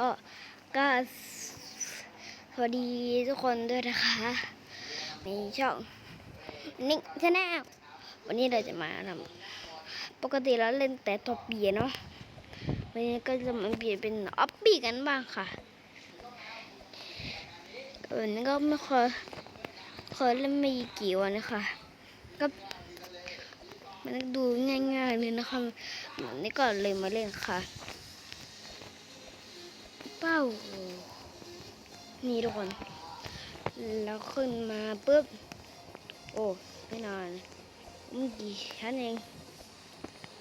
ออก็สวัสดีทุกคนด้วยนะคะในช่องนิกชาแนลวันนี้เราจะมาทำปกติเราเล่นแต่ตัวเปียเนาะวันนี้ก็จะมาเปลี่ยนเป็นออฟบี้กันบ้างค่ะวันนี้ก็ไม่เคยเคยเล่นไม่กี่วันนะคะก็มันดูง่ายๆเลยนะคะวันนี้ก็เลยมาเล่นค่ะ เป้า นี่ทุกคน แล้วขึ้นมาปุ๊บ โอ้ไม่นานมันกี่ชั้นเอง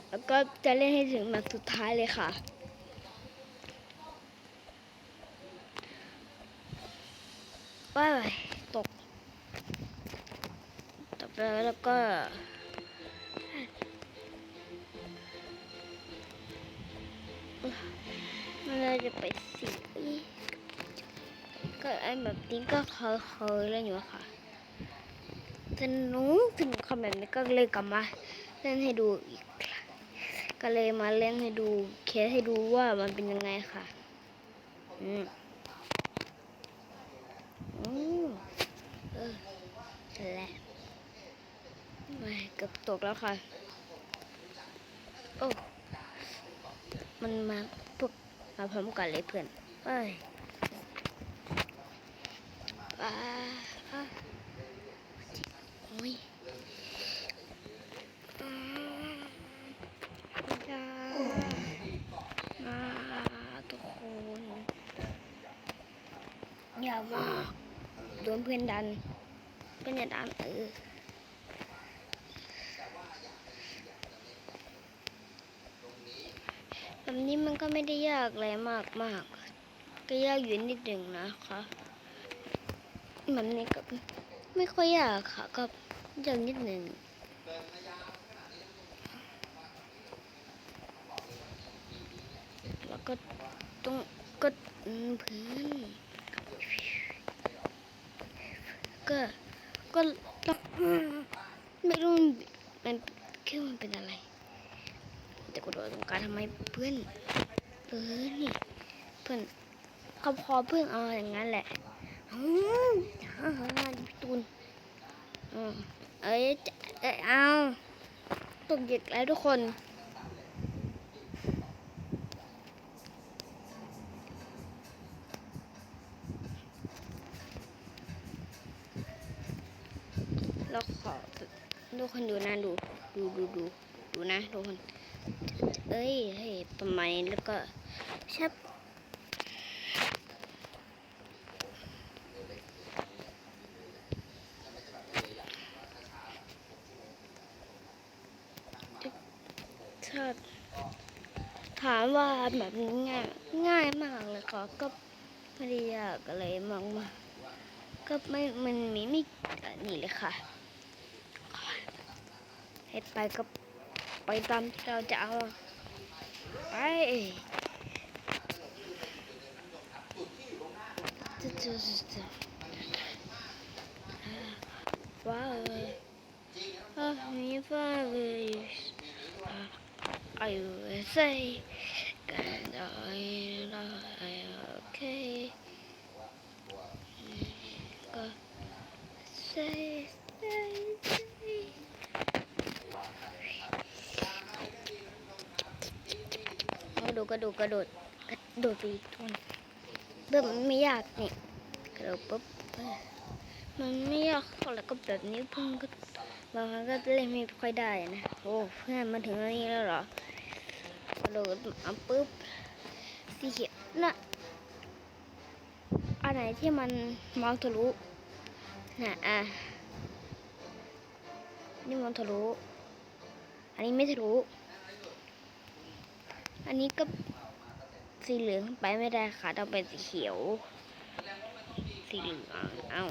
แล้วก็จะเล่นให้ถึงแบบสุดท้ายเลยค่ะว้ายตก ตกไปแล้วก็มันเลยจะไป สีก็ไอ้แบบนี้ก็เคยเคยเล่นอยู่ค่ะแต่หนูถึงคำแบบนี้ก็เลยกลับมาเล่นให้ดูอีก ก็เลยมาเล่นให้ดูเคสให้ดูว่ามันเป็นยังไงค่ะ อืมอืมเออแหละไม่เกือบตกแล้วค่ะ โอ้ มันมาพวกมาพร้อมกันเลยเพื่อนเอ้ย ว้าโอ้ยอืมจ้ามาทุกคนอย่ามาโดนเพื่อนดัน เพื่อนอย่าดันเออแบบนี้มันก็ไม่ได้ยากอะไรมากมากๆก็ยากอยู่นิดหนึ่งนะคะ แบบนี้ก็ไม่ค่อยยากค่ะ ก็ยากนิดหนึ่งแล้วก็ต้องกดพื้นก็ ก็ต้องไม่รู้มันคือมันเป็นอะไรแต่กูโดนตรงกลารทำไมเพื่อนเออนี่เพื่อนเขาพอเพื่อนเอาอย่างนั้นแหละ อืมฮ่าตูนเอ้ยเอ้ยเอาตกเด็กแล้วทุกคนแล้วขอทุกคนดูนะดูดูดูดูดูนะทุกคน เอ้ยเฮ้ยประมาณนี้แล้วก็ชับ ถาถามว่าแบบนี้ง่ายง่ายมากเลยค่ะก็ไม่ได้ยากอะไรมากมากก็ไม่มันมีไม่อันนี่เลยค่ะให้ไปก็ไปตามที่เราจะเอาไปจะจะจะว้าวอะมีฟ้าเลย อายุเซ่กันได้ละโอเคก็เซ่เซ่เซ่กระโดดกระโดดกระโดดกระโดดไปอีกทุนเริ่มไม่ยากนี่กระโดดปุ๊บมันไม่ยากเท่าไหร่ก็แบบนี้เพิ่งก็บางครั้งก็เล่นไม่ค่อยได้นะโอ้เพื่อนมาถึงตรงนี้แล้วเหรอ ระโดดมาปุ๊บสีเขียวน่ะอันไหนที่มันมองทะลุน่ะอะนี่มองทะลุอันนี้ไม่ทะลุอันนี้ก็สีเหลืองไปไม่ได้ค่ะต้องเป็นสีเขียว สีเหลืองเอ้า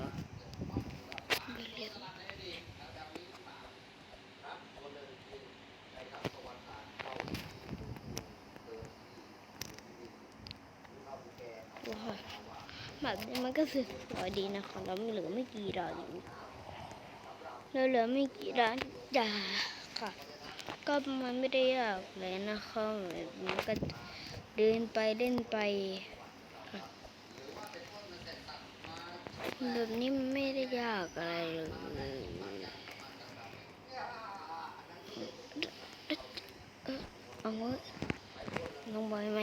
แบบนี้มันก็สุวยดีนะของเราเหลือไม่กี่รอกอยู่เรเหลือไม่กี่ดอกจ้าค่ะ ก็มันไม่ได้ยากเลยนะครัะมันก็เดินไปเล่นไปแบบนี้มันไม่ได้ยากอะไรเลยเอาเว้ยลงไปไหม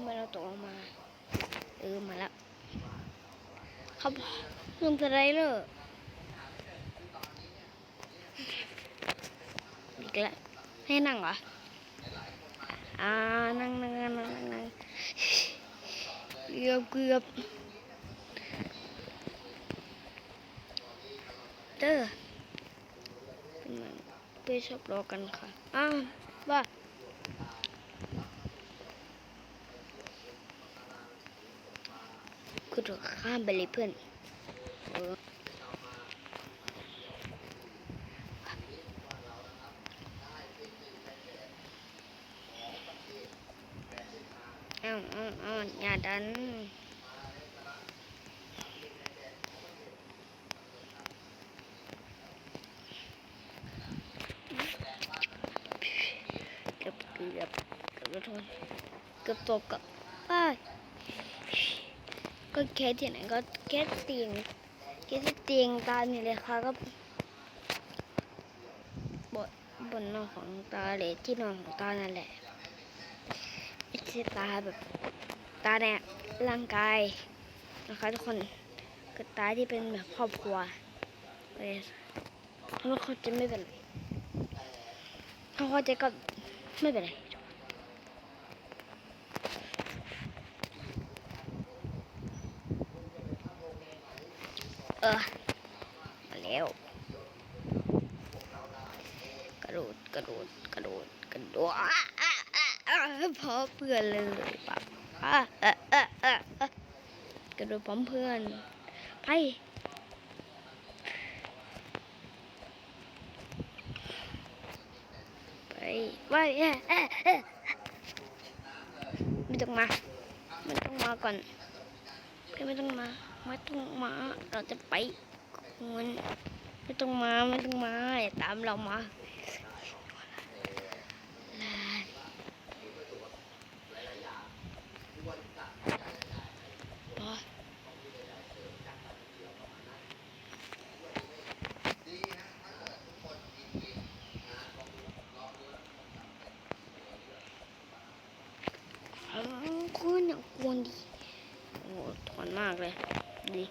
เมื่อเราตกลงมา เออ มาแล้ว ครับลืมสไลเดอร์อีกแล้วให้นั่งเหรออ่านั่งนั่งนั่งนั่งนั่งเกือบเกือบเด้อไงไปชอบรอกันค่ะอ้าวว่า คุณถูกข้ามไปเลยเพื่อนเออเอ้าวอ้าวอ้าวอย่าดันเกือบเกือบเกือบแล้วทุกคนเกือบตกกับอ้าย ก็แค่ที่ไหนก็แค่เตียงแค่ที่เตียงตานี่เลยค่ะก็บนบนนอนของตาเลยที่นอนของตานั่นแหละไม่ใช่ตาแบบตาเนี่ยร่างกายนะคะทุกคนก็ตาที่เป็นแบบครอบครัวเลยแล้วเขาจะไม่เป็นไรเขาเขาใจก็ไม่เป็นไร เออมาแล้วกระโดดกระโดดกระโดดกระโดดอะอะอะอะพอเพื่อนเลยปะกระโดดพร้อมเพื่อนไปไปไปเอ๊ะเอ๊ะเอ๊ะไม่ต้องมาไม่ต้องมาก่อนเพื่อนไม่ต้องมา ไม่ต้องมาเราจะไปคุณไม่ต้องมาไม่ต้องมาอย่าตามเรามาลาไปอ๋อคุณอย่างกวนดิโอ้ถอนมากเลย ดี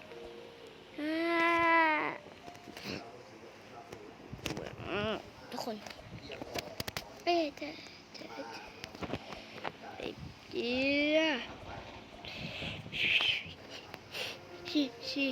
อ่าทุกคนเอ๊ะเจ๊เจ๊เจ๊เจี๊ชิชิ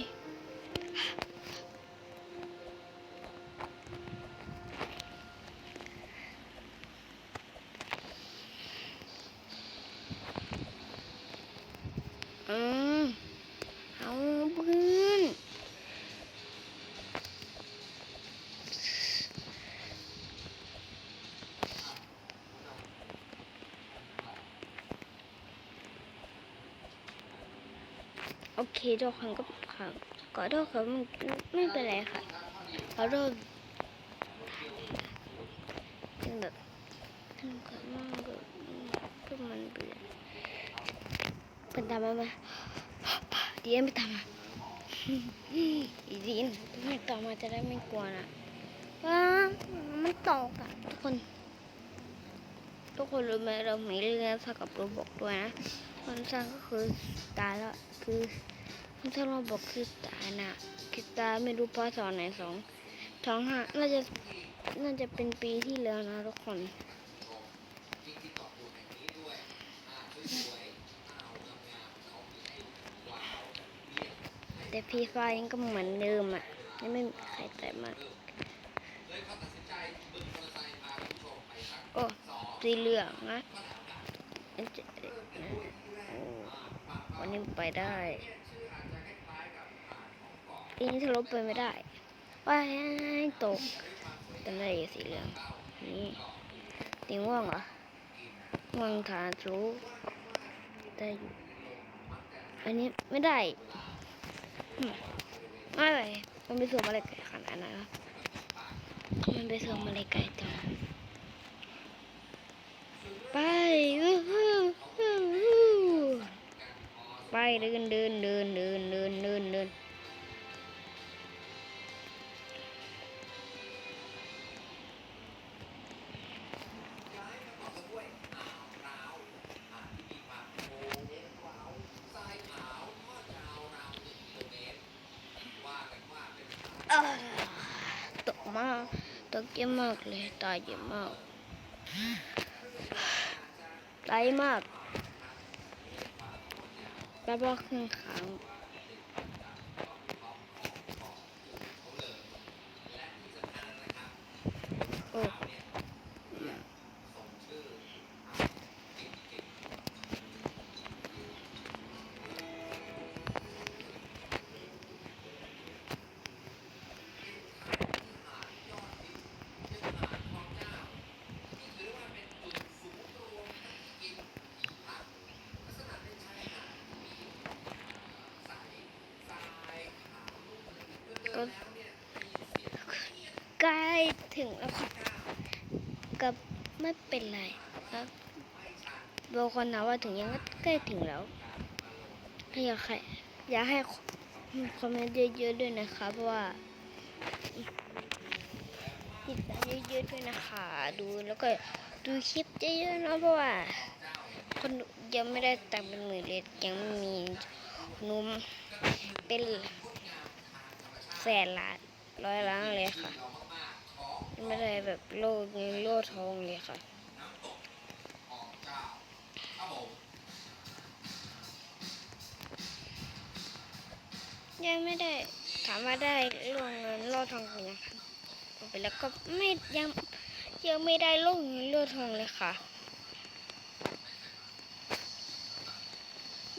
เคทุกคนก็ค่ะขอโทษครับไม่เป็นไรค่ะขอโทษเป็นแบบสนุกมากแบบก็มันเบื่อเป็นตามมาไหมเดี๋ยวไม่ตามมาอีดีนไม่ตามมาจะได้ไม่กลัวนะว้ามันตกอะทุกคน ทุกคนรู้ไหมเรามีเรื่องสกับโรบอกด้วยนะ คนสร้างก็คือตายแล้วคือคนสร้างโรบอกคือตายนะคือตายไม่รู้พศไหนสองสองห้าน่าจะน่าจะเป็นปีที่แล้วนะทุกคนแต่พีไฟยังก็เหมือนเดิมอะยังไม่มีใครแต่มากโอ้สีเหลืองนะอันจะโอ้ วันนี้ไปได้ทีนี้ทะลุไปไม่ได้ว้ายตกต่ไม่ได้สีเหลืองนี่ตีง่วงเหรอง่วงทานรู้ได้อยู่อันนี้ไม่ได้ไม่เลยมันไปสวมอะไรไก่ขนาดนั้นนะมันไปสวมอะไรไก่จังไปอื้อ ไปเดินเดินเดินเดินเดินเดินเดินตกมากตกเยอะมากเลยตายเยอะมากตายมาก แป๊บว่าเครื่องค้างโอ้ก็ใกล้ ถึงแล้วค่ะก็ไม่เป็นไรครับบางคนนะว่าถึงยังก็ใกล้ถึงแล้วอยากให้อยากให้คอมเมนต์เยอะๆด้วยนะคะเพราะว่าติดตามเยอะๆด้วยนะคะ ดูแล้วก็ดูคลิปเยอะๆนะเพราะว่า คนยังไม่ได้ตังเป็นหมื่นเลยยังไม่มีนุ่มเป็นแสนล้านร้อยล้านเลยค่ะ ไม่ได้แบบโลดเงินโลดทองเลยค่ะยังไม่ได้ถามว่าได้โลดเงินโลดทองหรือยังคะไปแล้วก็ไม่ยังยังไม่ได้โลดเงินโลดทองเลยค่ะ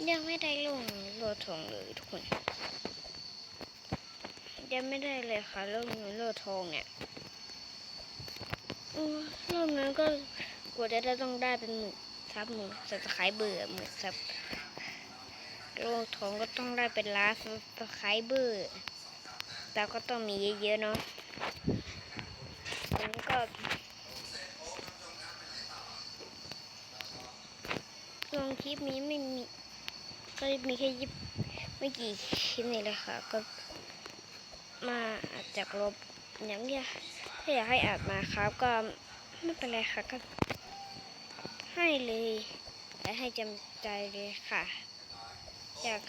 ยังไม่ได้โลดเงินโลดทองเลยทุกคนยังไม่ได้เลยค่ะโลดเงินโลดทองเนี่ย อืมรอบนั้นก็กว่าจะได้ต้องได้เป็นหมื่นซับหมื่นสับสไครเบอร์หมื่นซับโลกทองก็ต้องได้เป็นล้านซับสไครเบอร์แต่ก็ต้องมีเยอะๆเนาะอันนี้ก็ลงคลิปนี้ไม่มีก็มีแค่ยิบไม่กี่คลิปนี่เลยค่ะ ก็มาอาจจะลบอย่างเงี้ย ถ้าอยากให้อาบมาครับก็ไม่เป็นไรค่ะก็ให้เลยและให้จำใจเลยค่ะ อยาก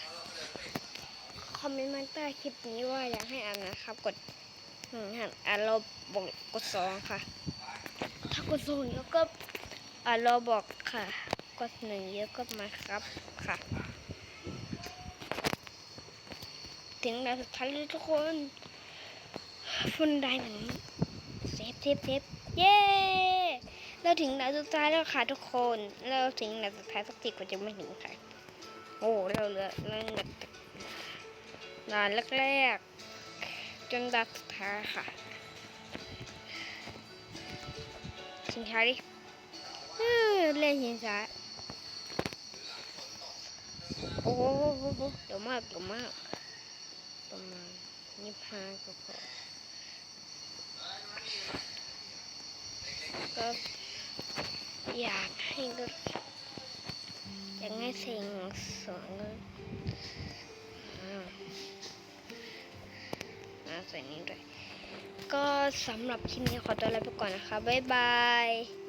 คอมเมนต์มาใต้คลิปนี้ว่าอยากให้อาบนะครับ กดหนึ่งหันอานเราบอกกดสองค่ะ ถ้ากดสองเยอะก็อานเราบอกค่ะ กดหนึ่งเยอะก็มาครับค่ะ ถึงแล้วสุดท้ายทุกคนฟุนได้หนึ่ง เซฟเซฟเย้เราถึงด่านสุดท้ายแล้วค่ะทุกคน เราถึงด่านสุดท้ายสักทีก็จะไม่ถึงค่ะ โอ้เราเหลือเรื่องด่านแรกๆจนด่านสุดท้ายค่ะชิงช้าดิเออเล่นชิงช้าโอ้โหเดี๋ยวมากเดี๋ยวมากประมาณยี่สิบห้าก็พอ ก็อยากให้ก็อยากให้สิ่งสองก็อ่าอ่าใส่นี้ด้วยก็สำหรับคลิปนี้ขอตัวลาไปก่อนนะคะ บ๊ายบาย